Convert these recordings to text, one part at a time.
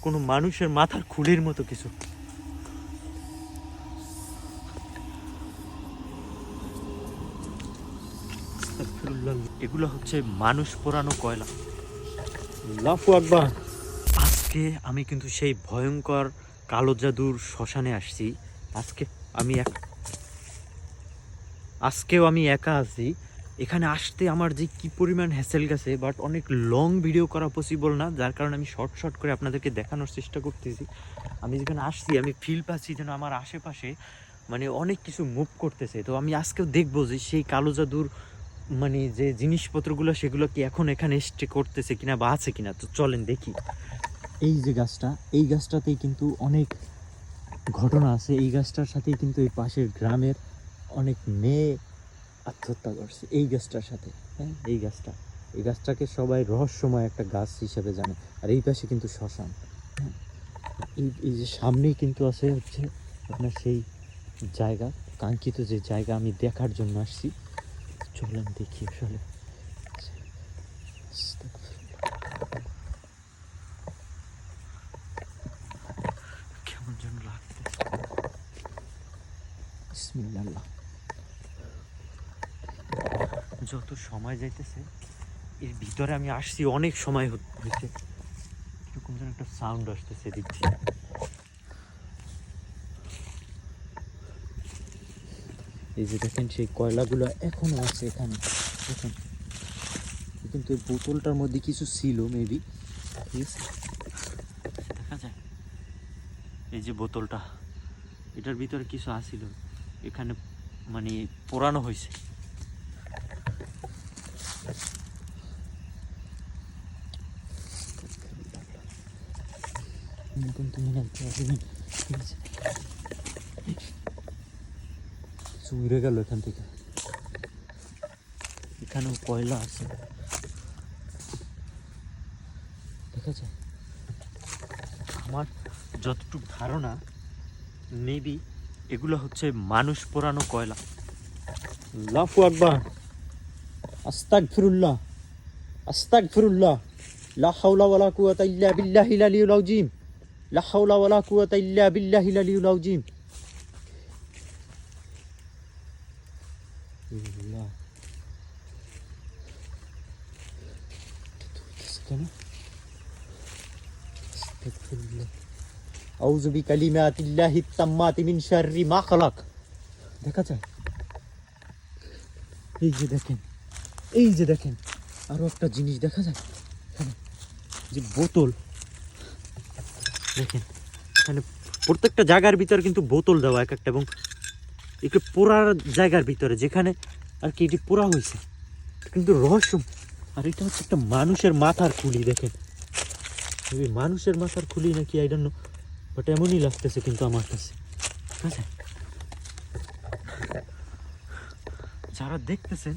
কোনো মানুষের মাথার খুলির মতো কিছু। এগুলো হচ্ছে মানুষ পোড়ানো কয়লা। লাফু আকবার। আজকে আমি কিন্তু সেই ভয়ঙ্কর কালো জাদুর শ্মশানে আসছি। আজকে আমি এক আজকেও আমি একা আছি। এখানে আসতে আমার যে কি পরিমাণ হ্যাসেল গেছে বাট অনেক লং ভিডিও করা পসিবল না, যার কারণে আমি শর্ট শর্ট করে আপনাদেরকে দেখানোর চেষ্টা করতেছি। আমি যেখানে আসছি, আমি ফিল পাচ্ছি যেন আমার আশেপাশে মানে অনেক কিছু মুভ করতেছে। তো আমি আজকেও দেখব যে সেই কালো জাদুর মানে যে জিনিসপত্রগুলো, সেগুলো কি এখন এখানে স্টে করতেছে কিনা বা আছে কিনা। তো চলেন দেখি। এই যে গাছটা, এই গাছটাতেই কিন্তু অনেক ঘটনা আছে। এই গাছটার সাথেই কিন্তু এই পাশের গ্রামের অনেক মেয়ে আত্মহত্যা করছে এই গাছটার সাথে হ্যাঁ? এই গাছটা। এই গাছটাকে সবাই রহস্যময় একটা গাছ হিসেবে জানে। আর এই পাশে কিন্তু শ্মশান হ্যাঁ? এই এই যে সামনেই কিন্তু আছে হচ্ছে আপনার সেই জায়গা, কাঙ্ক্ষিত যে জায়গা আমি দেখার জন্য আসছি। চলেন দেখি আসলে কেমন যেন লাগতেছে বিসমিল্লাহ যত সময় যাইতেছে, এর ভিতরে আমি আসছি অনেক সময় হয়েছে এরকম যেন একটা সাউন্ড আসতেছে দিয়ে। এই যে দেখেন, সেই কয়লাগুলো এখনও আছে এখানে। দেখেন, কিন্তু এই বোতলটার মধ্যে কিছু ছিল মেবি ঠিক আছে? দেখা যায়। এই যে বোতলটা, এটার ভিতরে কিছু আসিল এখানে মানে পোড়ানো হয়েছে ঠিক আছে উড়ে গেল এখান থেকে এখানেও কয়লা আছে? দেখা যায় আমার যতটুকু ধারণা মেবি এগুলো হচ্ছে মানুষ পোড়ানো কয়লা। লাফু আকবার আস্তাগফিরুল্লাহ আস্তাগফিরুল্লাহ লা হাওলা ওয়ালা কুওয়াতা ইল্লা বিল্লাহিল আলিয়্যিল আযীম লা হাওলা ওয়ালা কুওয়াতা ইল্লা বিল্লাহিল আলিয়্যিল আযীম আল্লাহ কেন আস্তাগফিরুল্লাহ আউযু বিকালিমাতিল্লাহি তাম্মাতি মিন শাররি মা খালাক দেখা যায় এই যে দেখেন এই যে দেখেন, আরও একটা জিনিস দেখা যায়? এখানে যে বোতল। দেখেন, এখানে প্রত্যেকটা জায়গার ভিতরে কিন্তু বোতল দেওয়া এক একটা এবং একটু পোড়ার জায়গার ভিতরে, যেখানে আর কি এটি পোড়া হয়েছে। কিন্তু রহস্য। আর এটা হচ্ছে একটা মানুষের মাথার খুলি, দেখেন। মানুষের মাথার খুলি নাকি আই ডোন্ট নো বাট এমনই লাগতেছে কিন্তু আমার কাছে। ঠিক আছে? যারা দেখতেছেন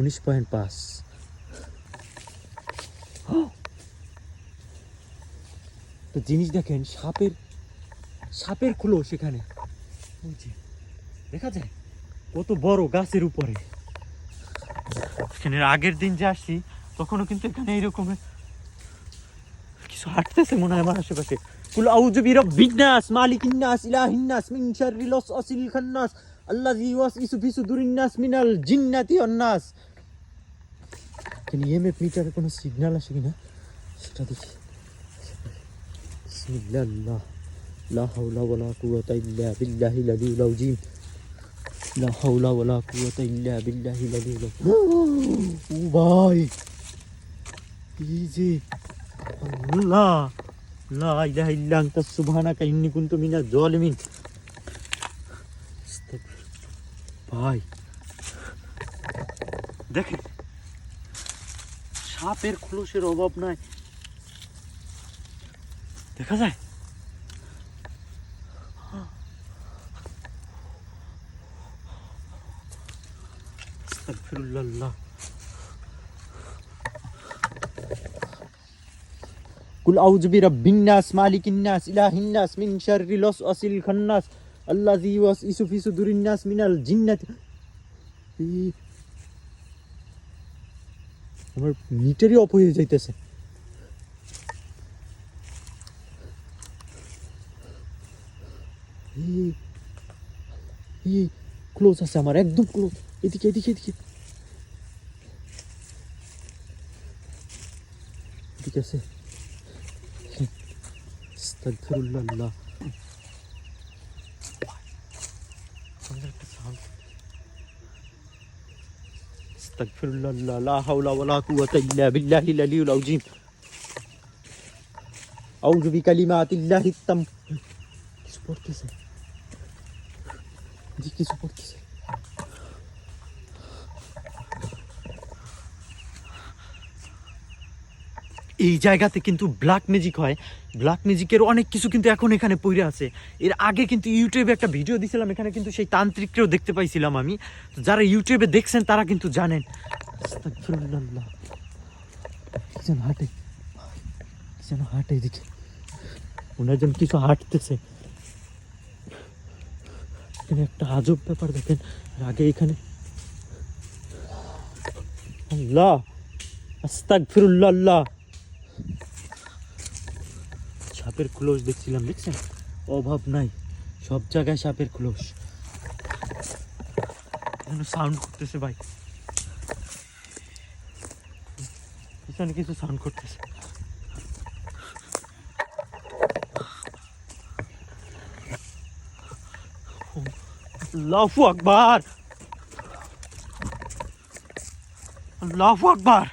উনিশ পয়েন্ট পাঁচ। তো জিনিস দেখেন, সাপের সাপের খুলো সেখানে। দেখা যায়? কত বড় গাছের উপরে। এখানে আগের দিন যে আসছি, তখনও কিন্তু এখানে এইরকম কিছু হাঁটতেছে মনে হয় আমার আশেপাশে। কুল আউযু বিরাব্বিন নাস মালিকিন নাস ইলাহিন নাস মিন শাররিল ওয়াসওয়াসিল খান্নাস, আল্লাযী ইউওয়াসউসু ফি সুদুরিন নাস মিনাল জিন্নাতি ওয়ান এখানে ইএমএফ মিটারে কোনো সিগন্যাল আসে কিনা সেটা দেখি বিসমিল্লাহ লা হাওলা ওয়ালা কুওয়াতা ইল্লা বিল্লাহিল আলিয়্যিল আযীম লা হাওলা ওয়ালা কুওয়াতা ইল্লা বিল্লাহিল আলিয়্যিল ও ভাই যে আল্লাহ লা ইলাহা ইল্লা আনতা সুবহানাকা ইন্নী কুনতু মিনাজ জালিমিন ভাই দেখেন সাপের খোলসের অভাব নাই। দেখা যায়? কুল আউযু বিরাব্বিন নাস, মালিকিন নাস, ইলাহিন নাস, মিন শাররিল ওয়াসওয়াসিল খান্নাস, আল্লাযী ইউওয়াসউসু ফি মিনাল জিন্নাতি। আমার মিটারই অফ হয়ে যাইতেছে। ক্লোজ আছে আমার, একদম ক্লোজ এদিকে এদিকে এদিকে। এদিকে আছে। আস্তাগফিরুল্লাহ আস্তাগফিরুল্লাহ লা হাওলা ওয়ালা কুওয়াতা ইল্লা বিল্লাহিল আলিয়্যিল আযীম আউযু বিকালিমাতিল্লাহিত তাম কিছু পড়তেছে জি কিছু পড়তেছে এই জায়গাতে কিন্তু ব্ল্যাক ম্যাজিক হয়। ব্ল্যাক ম্যাজিকের অনেক কিছু কিন্তু এখন এখানে পড়ে আছে। এর আগে কিন্তু ইউটিউবে একটা ভিডিও দিছিলাম, এখানে কিন্তু সেই তান্ত্রিককেও দেখতে পাইছিলাম আমি। তো যারা ইউটিউবে দেখছেন, তারা কিন্তু জানেন। যেন যেন হাঁটে এদিকে। ওনার কিছু হাঁটতেছে। এখানে একটা আজব ব্যাপার দেখেন। আগে এখানে আল্লাহ। আস্তাগফিরুল্লাহ, আল্লাহ। সাপের ক্লোজ দেখছিলাম, দেখছেন? অভাব নাই, সব জায়গায় সাপের ক্লোজ সাউন্ড করতেছে ভাই। পিছনে কিছু সাউন্ড করতেছে। আল্লাহু আকবার! আল্লাহু আকবার!